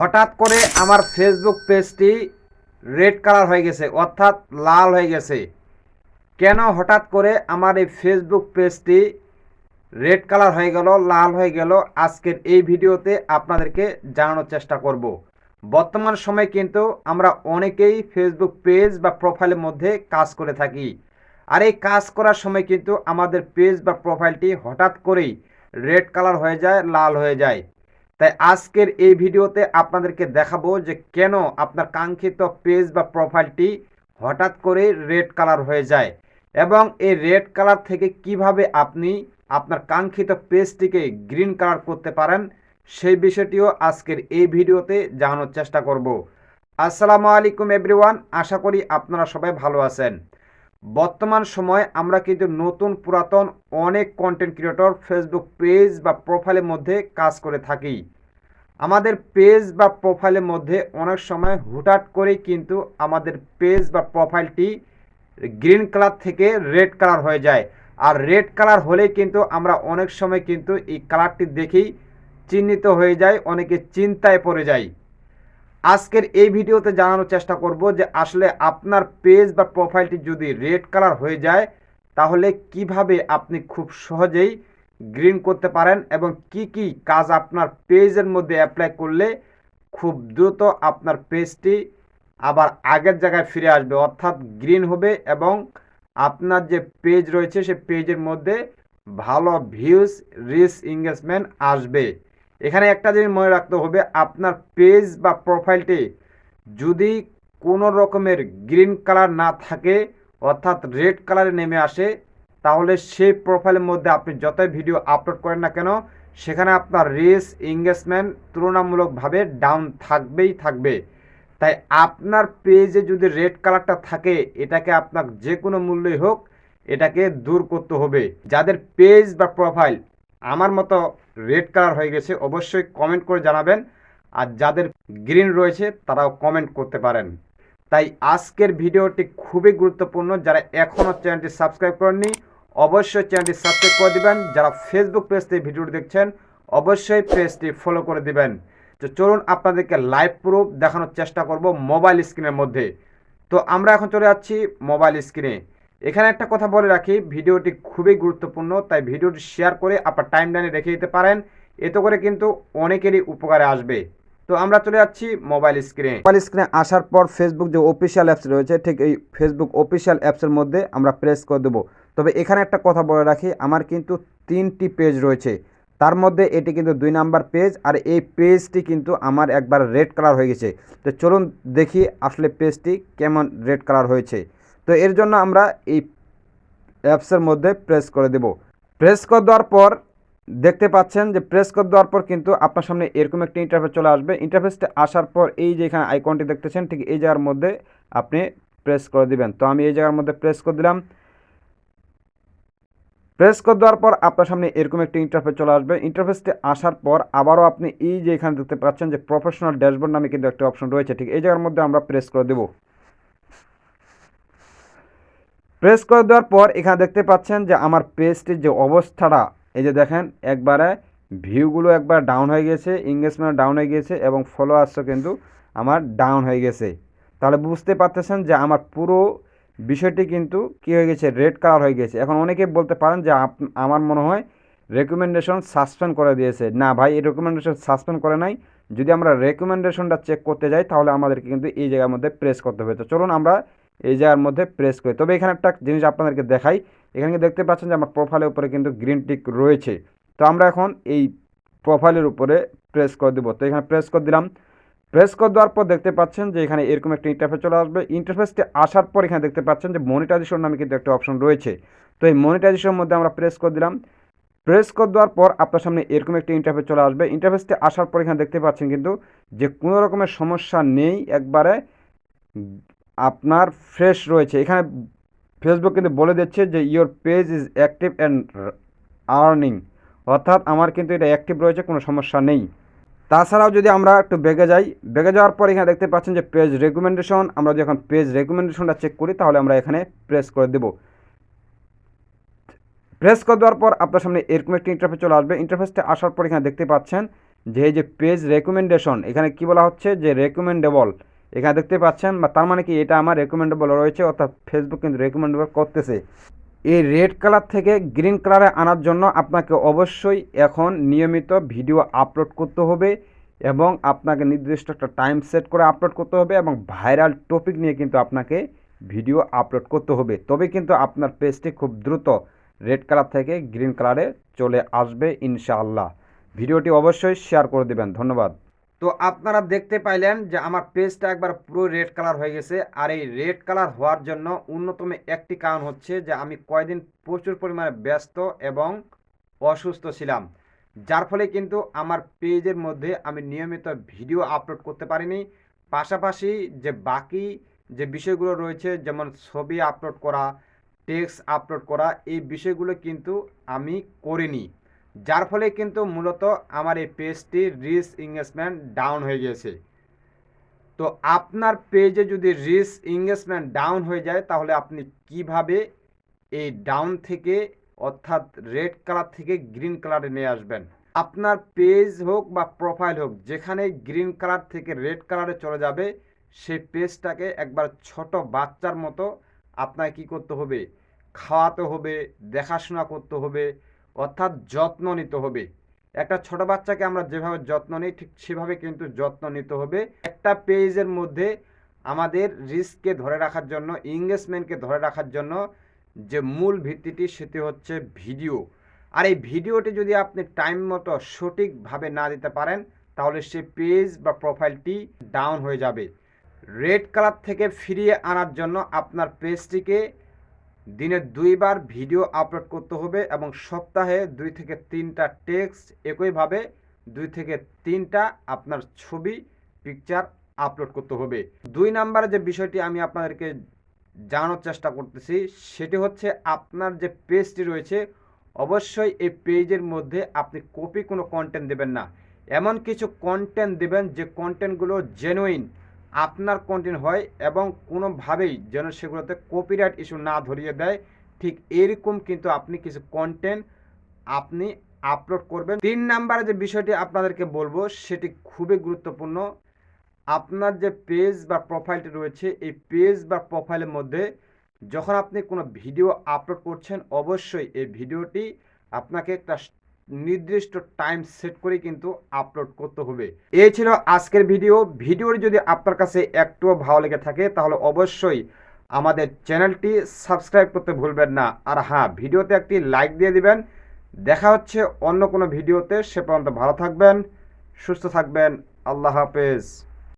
হঠাৎ করে আমার ফেসবুক পেজটি রেড কালার হয়ে গেছে, অর্থাৎ লাল হয়ে গেছে। কেন হঠাৎ করে আমার এই ফেসবুক পেজটি রেড কালার হয়ে গেল, লাল হয়ে গেল? আজকের এই ভিডিওতে আপনাদেরকে জানানোর চেষ্টা করব। বর্তমান সময় কিন্তু আমরা অনেকেই ফেসবুক পেজ বা প্রোফাইলের মধ্যে কাজ করে থাকি। আর এই কাজ করার সময় কিন্তু আমাদের পেজ বা প্রোফাইলটি হঠাৎ করেই রেড কালার হয়ে যায়, লাল হয়ে যায়। তাই আজকের এই ভিডিওতে আপনাদেরকে দেখাবো যে কেন আপনার কাঙ্ক্ষিত পেজ বা প্রোফাইলটি হঠাৎ করে রেড কালার হয়ে যায় এবং এই রেড কালার থেকে কীভাবে আপনি আপনার কাঙ্ক্ষিত পেজটিকে গ্রিন কালার করতে পারেন, সেই বিষয়টিও আজকের এই ভিডিওতে জানানোর চেষ্টা করব। আসসালামু আলাইকুম, এভরিওয়ান। আশা করি আপনারা সবাই ভালো আছেন। বর্তমান সময়ে আমরা কিন্তু নতুন, পুরাতন অনেক কন্টেন্ট ক্রিয়েটর ফেসবুক পেজ বা প্রোফাইলের মধ্যে কাজ করে থাকি। আমাদের পেজ বা প্রোফাইলের মধ্যে অনেক সময় হুটাট করেই কিন্তু আমাদের পেজ বা প্রোফাইলটি গ্রিন কালার থেকে রেড কালার হয়ে যায়। আর রেড কালার হলে কিন্তু আমরা অনেক সময় কিন্তু এই কালারটি দেখেই চিহ্নিত হয়ে যায় অনেকে চিন্তায় পড়ে যায় আজকের এই ভিডিওতে জানানোর চেষ্টা করব যে আসলে আপনার পেজ বা প্রোফাইলটি যদি রেড কালার হয়ে যায়, তাহলে কীভাবে আপনি খুব সহজেই গ্রিন করতে পারেন এবং কি কি কাজ আপনার পেজের মধ্যে অ্যাপ্লাই করলে খুব দ্রুত আপনার পেজটি আবার আগের জায়গায় ফিরে আসবে। অর্থাৎ গ্রিন হবে এবং আপনার যে পেজ রয়েছে, সে পেজের মধ্যে ভালো ভিউজ, রিচ, এঙ্গেজমেন্ট আসবে। এখানে একটা জিনিস মনে রাখতে হবে, আপনার পেজ বা প্রোফাইলটি যদি কোনো রকমের গ্রিন কালার না থাকে, অর্থাৎ রেড কালারে নেমে আসে, তাহলে সেই প্রোফাইলের মধ্যে আপনি যতই ভিডিও আপলোড করেন না কেন, সেখানে আপনার রিচ এঙ্গেজমেন্ট তুলনামূলকভাবে ডাউন থাকবেই থাকবে। তাই আপনার পেজে যদি রেড কালারটা থাকে, এটাকে আপনার যে কোনো মূল্যই হোক, এটাকে দূর করতে হবে। যাদের পেজ বা প্রোফাইল আমার মতো রেড কালার হয়ে গেছে, অবশ্যই কমেন্ট করে জানাবেন। আর যাদের গ্রিন রয়েছে, তারাও কমেন্ট করতে পারেন। তাই আজকের ভিডিওটি খুবই গুরুত্বপূর্ণ। যারা এখনও চ্যানেলটি সাবস্ক্রাইব করেননি, অবশ্যই চ্যানেলটি সাবস্ক্রাইব করে দিবেন। যারা ফেসবুক পেজ থেকে ভিডিওটি দেখছেন, অবশ্যই পেজটি ফলো করে দিবেন। তো চলুন আপনাদেরকে লাইভ প্রুফ দেখানোর চেষ্টা করব মোবাইল স্ক্রিনের মধ্যে। তো আমরা এখন চলে যাচ্ছি মোবাইল স্ক্রিনে এখানে একটা কথা বলে রাখি, ভিডিওটি খুবই গুরুত্বপূর্ণ, তাই ভিডিওটি শেয়ার করে আপনার টাইম লাইনে রেখে দিতে পারেন। এতে করে কিন্তু অনেকেরই উপকারে আসবে। তো আমরা চলে যাচ্ছি মোবাইল স্ক্রিনে মোবাইল স্ক্রিনে আসার পর ফেসবুক যে অফিসিয়াল অ্যাপস রয়েছে, ঠিক এই ফেসবুক অফিসিয়াল অ্যাপসের মধ্যে আমরা প্রেস করে দেবো। তবে এখানে একটা কথা বলে রাখি, আমার কিন্তু তিনটি পেজ রয়েছে। তার মধ্যে এটি কিন্তু দুই নাম্বার পেজ আর এই পেজটি কিন্তু আমার একবার রেড কালার হয়ে গেছে। তো চলুন দেখি আসলে পেজটি কেমন রেড কালার হয়েছে। তো এর জন্য আমরা এই অ্যাপসের মধ্যে প্রেস করে দেব। প্রেস করে দেওয়ার পর দেখতে পাচ্ছেন যে প্রেস করে দেওয়ার পর কিন্তু আপনার সামনে এরকম একটি ইন্টারফেস চলে আসবে। ইন্টারফেসটা আসার পর এই যে এখানে আইকনটি দেখতেছেন, ঠিক এই জায়গার মধ্যে আপনি প্রেস করে দিবেন। তো আমি এই জায়গার মধ্যে প্রেস করে দিলাম। প্রেস করে দেওয়ার পর আপনার সামনে এরকম একটি ইন্টারফেস চলে আসবে। ইন্টারফেসটি আসার পর আবারও আপনি এই যে এখানে দেখতে পাচ্ছেন যে প্রফেশনাল ড্যাশবোর্ড নামে কিন্তু একটা অপশন রয়েছে। ঠিক এই জায়গার মধ্যে আমরা প্রেস করে দেব। প্রেস করে দেওয়ার পর এখানে দেখতে পাচ্ছেন যে আমার পেজটির যে অবস্থাটা, এই যে দেখেন, একবারে ভিউগুলো একবার ডাউন হয়ে গেছে এঙ্গেজমেন্ট ডাউন হয়ে গেছে এবং ফলোয়ার্সও কিন্তু আমার ডাউন হয়ে গেছে। তাহলে বুঝতে পারতেছেন যে আমার পুরো বিষয়টি কিন্তু কী হয়ে গেছে? রেড কালার হয়ে গেছে। এখন অনেকে বলতে পারেন যে আমার মনে হয় রেকমেন্ডেশন সাসপেন্ড করে দিয়েছে। না ভাই, এই রেকমেন্ডেশন সাসপেন্ড করে নাই। যদি আমরা রেকমেন্ডেশনটা চেক করতে যাই, তাহলে আমাদেরকে কিন্তু এই জায়গার মধ্যে প্রেস করতে হবে। তো চলুন আমরা এই জায়গার মধ্যে প্রেস করে। তবে এখানে একটা জিনিস আপনাদেরকে দেখাই। এখানে দেখতে পাচ্ছেন যে আমার প্রোফাইলের উপরে কিন্তু গ্রিন টিক রয়েছে। তো আমরা এখন এই প্রোফাইলের উপরে প্রেস করে দেবো। তো এখানে প্রেস করে দিলাম। প্রেস করে দেওয়ার পর দেখতে পাচ্ছেন যে এখানে এরকম একটা ইন্টারফেস চলে আসবে। ইন্টারফেসটি আসার পর এখানে দেখতে পাচ্ছেন যে মনিটাইজেশন নামে কিন্তু একটা অপশন রয়েছে। তো এই মনিটাইজেশনের মধ্যে আমরা প্রেস করে দিলাম। প্রেস করে দেওয়ার পর আপনার সামনে এরকম একটি ইন্টারফেস চলে আসবে। ইন্টারফেসটি আসার পর এখানে দেখতে পাচ্ছেন কিন্তু যে কোনো রকমের সমস্যা নেই। একবারে আপনার ফ্রেশ রয়েছে। এখানে ফেসবুক কিন্তু বলে দিচ্ছে যে your page is active and earning অর্থাৎ আমার কিন্তু এটা অ্যাক্টিভ রয়েছে, কোনো সমস্যা নেই। তাছাড়াও যদি আমরা একটু বেগে যাই, বেগে যাওয়ার পর এখানে দেখতে পাচ্ছেন যে পেজ রেকমেন্ডেশন আমরা যখন পেজ রেকমেন্ডেশনটা চেক করি, তাহলে আমরা এখানে প্রেস করে দেব। প্রেস করে দেওয়ার পর আপনার সামনে এরকম একটি ইন্টারফেস চলে আসবে। ইন্টারফেসটা আসার পর এখানে দেখতে পাচ্ছেন যে, এই যে পেজ রেকমেন্ডেশন এখানে কি বলা হচ্ছে? যে রেকমেন্ডেবল এখানে দেখতে পাচ্ছেন, বা তার মানে কি এটা আমার রেকমেন্ডেবল রয়েছে, অর্থাৎ ফেসবুক কিন্তু রেকমেন্ডেবল করতেছে। এই রেড কালার থেকে গ্রিন কালারে আনার জন্য আপনাকে অবশ্যই এখন নিয়মিত ভিডিও আপলোড করতে হবে এবং আপনাকে নির্দিষ্ট একটা টাইম সেট করে আপলোড করতে হবে এবং ভাইরাল টপিক নিয়ে কিন্তু আপনাকে ভিডিও আপলোড করতে হবে। তবে কিন্তু আপনার পেজটি খুব দ্রুত রেড কালার থেকে গ্রিন কালারে চলে আসবে ইনশাআল্লাহ। ভিডিওটি অবশ্যই শেয়ার করে দেবেন। ধন্যবাদ। তো আপনারা দেখতে পাইলেন যে আমার পেজটা একবার পুরো রেড কালার হয়ে গেছে। আর এই রেড কালার হওয়ার জন্য অন্যতম একটি কারণ হচ্ছে যে আমি কয়দিন প্রচুর পরিমাণে ব্যস্ত এবং অসুস্থ ছিলাম। যার ফলে কিন্তু আমার পেজের মধ্যে আমি নিয়মিত ভিডিও আপলোড করতে পারিনি। পাশাপাশি যে বাকি যে বিষয়গুলো রয়েছে, যেমন ছবি আপলোড করা, টেক্সট আপলোড করা, এই বিষয়গুলো কিন্তু আমি করিনি। যার ফলে কিন্তু মূলত আমার এই পেজটি রিস ইংগেজমেন্ট ডাউন হয়ে গেছে তো আপনার পেজে যদি রিস ইংগেজমেন্ট ডাউন হয়ে যায়, তাহলে আপনি কীভাবে এই ডাউন থেকে, অর্থাৎ রেড কালার থেকে গ্রিন কালারে নিয়ে আসবেন? আপনার পেজ হোক বা প্রোফাইল হোক, যেখানে গ্রিন কালার থেকে রেড কালারে চলে যাবে, সেই পেজটাকে একবার ছোট বাচ্চার মতো আপনাকে কি করতে হবে? খাওয়াতে হবে, দেখাশোনা করতে হবে অর্থাৎ যত্ন নিতে হবে। একটা ছোট বাচ্চাকে আমরা যেভাবে যত্ন নিই, ঠিক সেভাবে কিন্তু যত্ন নিতে হবে। একটা পেজের মধ্যে আমাদের রিস্ককে ধরে রাখার জন্য ইংগেজমেন্টকে ধরে রাখার জন্য যে মূল ভিত্তিটি সেটি হচ্ছে ভিডিও। আর এই ভিডিওটি যদি আপনি টাইম মতো সঠিকভাবে না দিতে পারেন, তাহলে সে পেজ বা প্রোফাইলটি ডাউন হয়ে যাবে। রেড কালার থেকে ফিরিয়ে আনার জন্য আপনার পেজটিকে দিনে দুইবার ভিডিও আপলোড করতে হবে এবং সপ্তাহে দুই থেকে তিনটা টেক্সট একইভাবে দুই থেকে তিনটা আপনার ছবি পিকচার আপলোড করতে হবে। দুই নাম্বারে যে বিষয়টি আমি আপনাদেরকে জানানোর চেষ্টা করতেছি, সেটি হচ্ছে আপনার যে পেজটি রয়েছে, অবশ্যই এই পেজের মধ্যে আপনি কপি কোনো কন্টেন্ট দেবেন না। এমন কিছু কন্টেন্ট দেবেন যে কন্টেন্টগুলো জেনুইন আপনার কন্টেন্ট হয় এবং কোনোভাবেই যেন সেগুলোতে কপিরাইট ইস্যু না ধরিয়ে দেয়। ঠিক এরকম কিন্তু আপনি কিছু কন্টেন্ট আপনি আপলোড করবেন। তিন নাম্বারে যে বিষয়টি আপনাদেরকে বলব, সেটি খুবই গুরুত্বপূর্ণ। আপনার যে পেজ বা প্রোফাইলটি রয়েছে, এই পেজ বা প্রোফাইলের মধ্যে যখন আপনি কোনো ভিডিও আপলোড করছেন, অবশ্যই এই ভিডিওটি আপনাকে একটা নির্দিষ্ট টাইম সেট করে কিন্তু আপলোড করতে হবে। এই ছিল আজকের ভিডিও ভিডিওর যদি আপনার কাছে একটুও ভালো লেগে থাকে, তাহলে অবশ্যই আমাদের চ্যানেলটি সাবস্ক্রাইব করতে ভুলবেন না। আর হ্যাঁ ভিডিওতে একটি লাইক দিয়ে দিবেন। দেখা হচ্ছে অন্য কোনো ভিডিওতে সে পর্যন্ত ভালো থাকবেন, সুস্থ থাকবেন। আল্লাহ হাফেজ।